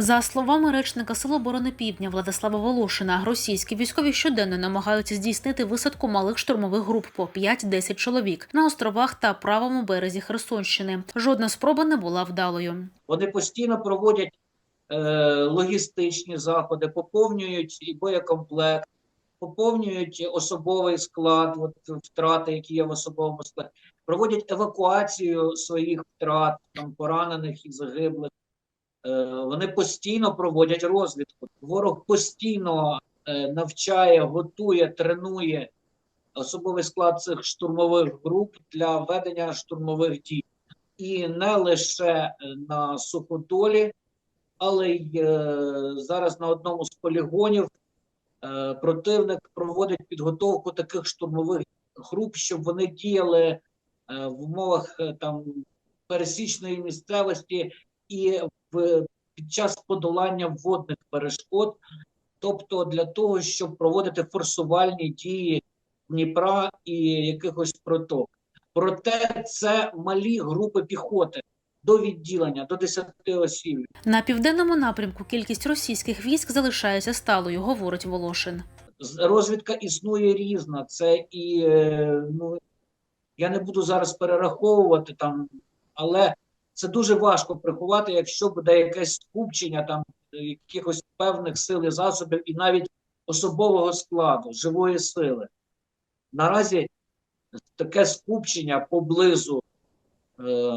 За словами речника Сил оборони Півдня Владислава Волошина, російські військові щоденно намагаються здійснити висадку малих штурмових груп по 5-10 чоловік на островах та правому березі Херсонщини. Жодна спроба не була вдалою. Вони постійно проводять е, логістичні заходи, поповнюють боєкомплект, поповнюють особовий склад, от втрати, які є в особовому складі, проводять евакуацію своїх втрат, там поранених і загиблих. Е, вони постійно проводять розвідку. Ворог постійно е, навчає, готує, тренує особовий склад цих штурмових груп для ведення штурмових дій і не лише е, на суходолі, але й зараз на одному з полігонів противник проводить підготовку таких штурмових груп, щоб вони діяли в умовах там пересічної місцевості і під час подолання водних перешкод, тобто для того, щоб проводити форсувальні дії Дніпра і якихось проток. Проте це малі групи піхоти до відділення, до 10 осіб. На південному напрямку кількість російських військ залишається сталою, говорить Волошин. Розвідка існує різна. Це і е, ну я не буду зараз перераховувати там, але це дуже важко приховати, якщо буде якесь скупчення там е, якихось певних сил і засобів, і навіть особового складу, живої сили. Наразі таке скупчення поблизу, е,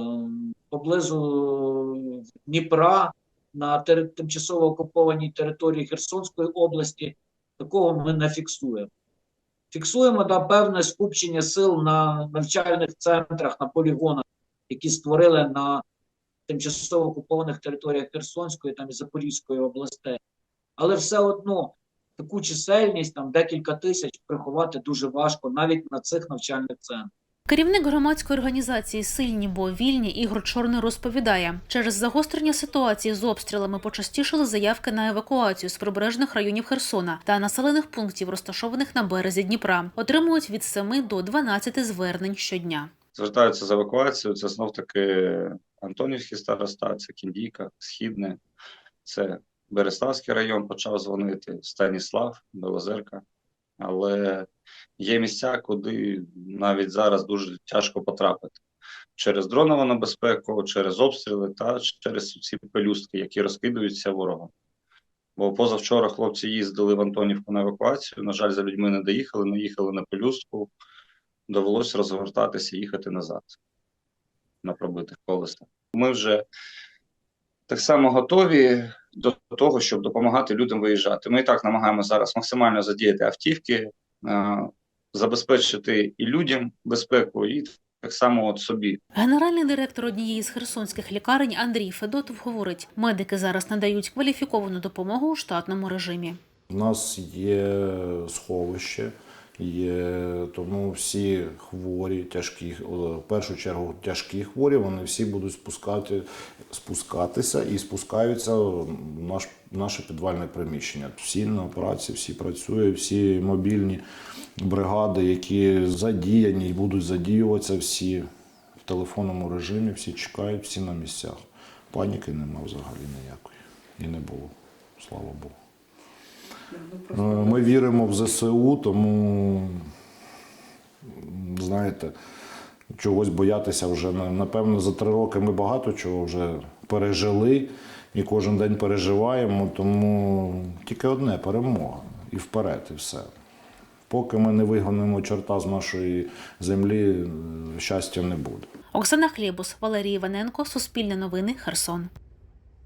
поблизу Дніпра на тимчасово окупованій території Херсонської області, такого ми не фіксуємо. Фіксуємо да, певне скупчення сил на навчальних центрах, на полігонах, які створили на тимчасово окупованих територіях Херсонської там, і Запорізької областей. Але все одно таку чисельність, там декілька тисяч, приховати дуже важко навіть на цих навчальних центрах. Керівник громадської організації Сильні бо вільні Ігор Чорний розповідає, через загострення ситуації з обстрілами почастішили заявки на евакуацію з прибережних районів Херсона та населених пунктів, розташованих на березі Дніпра. Отримують від 7 до 12 звернень щодня. Звертаються з евакуацією. Це знов таки Антонівський староста, це Кіндійка, Східне, це Береславський район почав дзвонити, Станіслав, Белозерка. Але є місця, куди навіть зараз дуже тяжко потрапити через дронову небезпеку, через обстріли та через ці пелюстки, які розкидаються ворогом. Бо позавчора хлопці їздили в Антонівку на евакуацію. На жаль, за людьми не доїхали, не їхали на пелюстку довелося розвертатися і їхати назад на пробитих колесах. Ми вже так само готові до того, щоб допомагати людям виїжджати. Ми і так намагаємося зараз максимально задіяти автівки, е, забезпечити і людям безпеку, і так само от собі. Генеральний директор однієї з херсонських лікарень Андрій Федотов говорить, медики зараз надають кваліфіковану допомогу у штатному режимі. У нас є сховище, є, тому всі хворі, тяжкі, в першу чергу тяжкі хворі, вони всі будуть спускати, спускатися і спускаються в наш, наше підвальне приміщення. Всі на праці, всі працюють, всі мобільні бригади, які задіяні і будуть задіюватися всі в телефонному режимі, всі чекають, всі на місцях. Паніки нема взагалі ніякої. І не було, слава Богу. Е, Ми віримо в ЗСУ, тому, знаєте, чогось боятися вже. Напевно, за три роки ми багато чого вже пережили і кожен день переживаємо, тому тільки одне перемога і вперед, і все. Поки ми не вигонимо чорта з нашої землі, е, щастя не буде. Оксана Хлєбус, Валерій Іваненко, Суспільне новини, Херсон.